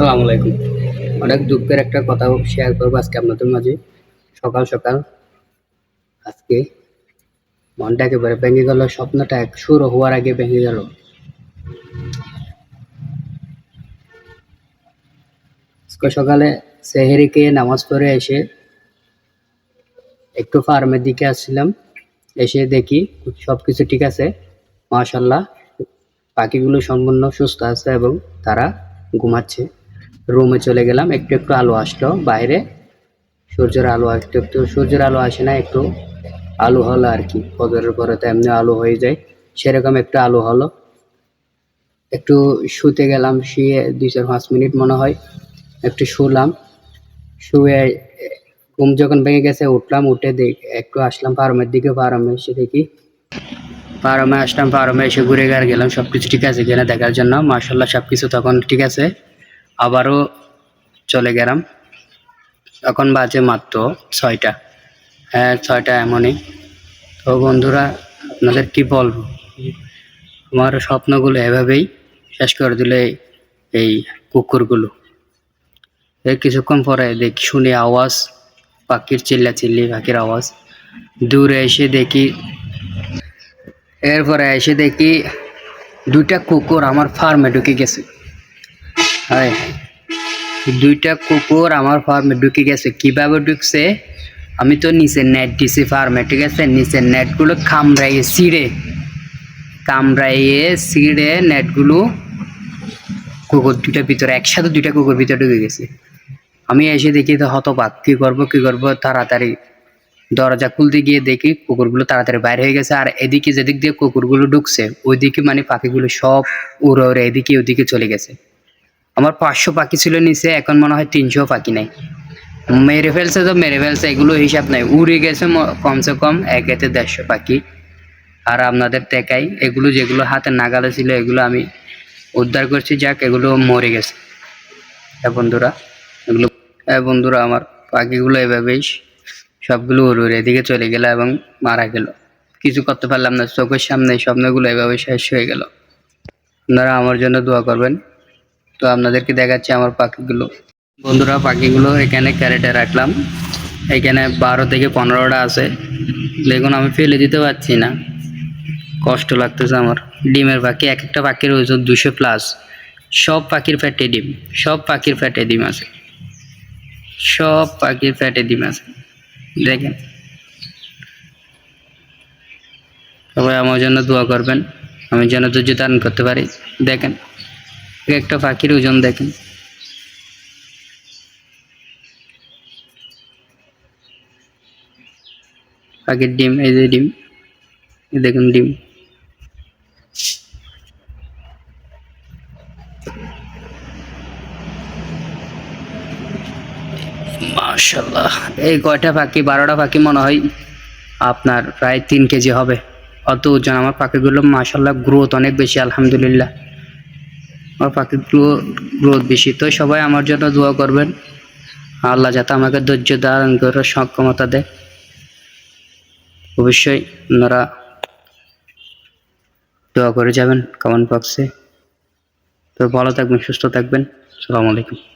আসসালামু আলাইকুম। অনেক দুঃখের একটা কথা শেয়ার করব আজকে আপনাদের মাঝে। সকাল সকাল আজকে মনটা একেবারে ভেঙে গেল, স্বপ্নটা এক শুরু হওয়ার আগে ভেঙে গেল। আজকে সকালে সেহেরি নামাজ পড়ে এসে একটু ফার্মের দিকে আসছিলাম। এসে দেখি সব কিছু ঠিক আছে। মাশাল্লাহ পাখিগুলো সম্পূর্ণ সুস্থ আছে এবং তারা ঘুমাচ্ছে। রুমে চলে গেলাম। একটু একটু আলো আসলো বাইরে। সূর্যের আলো একটু একটু সূর্যের আলো আসে না, একটু আলো হলো আর কি। ফজরের পরে তো এমনি আলো হয়ে যায়। সেরকম একটু আলো হলো। একটু শুতে গেলাম, শুয়ে দুই চার পাঁচ মিনিট মনে হয়। একটু শুলাম। শুয়ে, ঘুম যখন ভেঙে গেছে, উঠলাম, উঠে দেখ, একটু আসলাম ফার্মের দিকে ফার্মে এসে দেখি। ফার্মে আসলাম ফার্মে এসে ঘুরে গেলাম সব কিছু ঠিক আছে কিনা দেখার জন্য। মার্শাল্লাহ সব কিছু তখন ঠিক আছে। আবারও চলে গেলাম। এখন বাজে মাত্র ছয়টা। হ্যাঁ ছয়টা এমনই। তো বন্ধুরা, আপনাদের কি বলব? আমার স্বপ্নগুলো এভাবেই শেষ করে দিলে এই কুকুরগুলো। এই কিছুক্ষণ পরে দেখি, শুনি আওয়াজ, পাখির চিল্লা চিল্লি পাখির আওয়াজ। দূরে এসে দেখি, এরপরে এসে দেখি দুইটা কুকুর আমার ফার্মে ঢুকে গেছে। হায়। দুইটা কুকুর আমার ফার্মে ঢুকে গেছে। কীভাবে ঢুকছে? আমি তো নিচে নেট দিছি ফার্মে ঠিক আছে? নিচে নেটগুলো কামড়াইয়ে ছিঁড়ে কামড়াইয়ে ছিঁড়ে নেটগুলো কুকুর দুইটার ভিতরে, একসাথে দুইটা কুকুর ভিতরে ঢুকে গেছে। আমি এসে দেখি তো হতবাক, কি করব কি করব? তাড়াতাড়ি দরজা খুলতে গিয়ে দেখি কুকুরগুলো তাড়াতাড়ি বাইরে হয়ে গেছে। আর এদিকে যেদিক দিয়ে কুকুরগুলো ঢুকছে, ওইদিকে মানে পাখিগুলো সব উড়ে উড়ে এদিকে ওদিকে চলে গেছে। আমার পাঁচশো পাখি ছিল নিচে, এখন মনে হয় তিনশো পাখি নাই। মেরে ফেলছে তো, মেরে ফেলছে, এগুলো হিসাব নাই। উড়ে গেছে কমসে কম এক এতে দেড়শো পাখি। আর আপনাদের টেকাই এগুলো যেগুলো হাতে নাগালে ছিল, এগুলো আমি উদ্ধার করছি, যাক, এগুলো মরে গেছে। হ্যাঁ বন্ধুরা, এগুলো হ্যাঁ বন্ধুরা, আমার পাখিগুলো এভাবেই সবগুলো উড়ে উড়ে এদিকে চলে গেল এবং মারা গেল। কিছু করতে পারলাম না, চোখের সামনে স্বপ্নগুলো এভাবে শেষ হয়ে গেল। আপনারা আমার জন্য দোয়া করবেন। তো আপনাদেরকে দেখাচ্ছি আমার পাখিগুলো। বন্ধুরা, পাখিগুলো এখানে ক্যারেটে রাখলাম। এখানে বারো থেকে পনেরোটা আছে। দেখুন, আমি ফেলে দিতে পারছি না। কষ্ট লাগতেছে আমার। ডিমের পাখি এক একটা পাখির ওজন দুশো প্লাস সব পাখির ফ্যাটে ডিম, সব পাখির ফ্যাটে ডিম আছে। সব পাখির ফ্যাটে ডিম আছে। দেখেন। সবাই আমার জন্য দোয়া করবেন। আমি যেন ধৈর্য ধারণ করতে পারি। দেখেন। একটা পাখির ওজন দেখেন। পাখির ডিম, এই যে ডিম দেখুন ডিম। এই কয়টা পাখি, বারোটা পাখি মনে হয় আপনার প্রায় তিন কেজি হবে। অত ওজন, আমার পাখিগুলো মাশাল্লাহ গ্রোথ অনেক বেশি, আলহামদুলিল্লাহ। আমার পাখির গ্রোথ বেশি। তো সবাই আমার জন্য দোয়া করবেন। আল্লাহ যাতে আমাকে ধৈর্য ধারণ করার সক্ষমতা দেয়। অবশ্যই আপনারা দোয়া করে যাবেন কমেন্ট বক্সে। তো ভালো থাকবেন, সুস্থ থাকবেন। আসসালামু আলাইকুম।